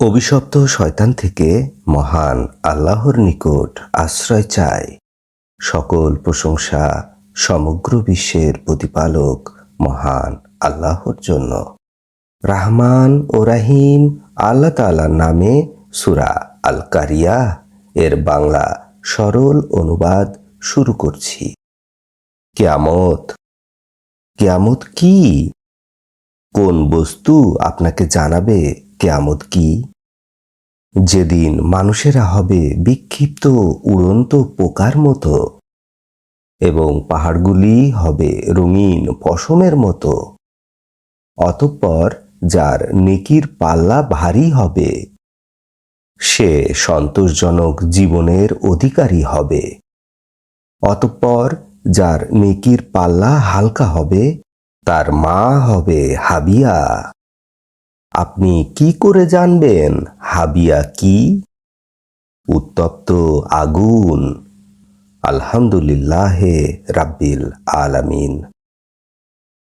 অভিশপ্ত শয়তান থেকে মহান আল্লাহর নিকট আশ্রয় চায়। সকল প্রশংসা সমগ্র বিশ্বের প্রতিপালক মহান আল্লাহর জন্য। রাহমান ও রাহিম আল্লাহ তাআলার নামে সুরা আল কারিয়া এর বাংলা সরল অনুবাদ শুরু করছি। কেয়ামত। কেয়ামত কি? কোন বস্তু আপনাকে জানাবে? কেয়ামত কি? যেদিন মানুষেরা হবে বিক্ষিপ্ত, উড়ন্ত পোকার মতো এবং পাহাড়গুলি হবে রঙিন পশমের মতো। অতঃপর যার নেকির পাল্লা ভারী হবে, সে সন্তোষজনক জীবনের অধিকারী হবে। অতঃপর যার নেকির পাল্লা হালকা হবে, তার মা হবে হাবিয়া। আপনি কি করে জানবেন? হাবিয়া কি? উত্তপ্ত আগুন। আলহামদুলিল্লাহে রাব্বিল আলামিন।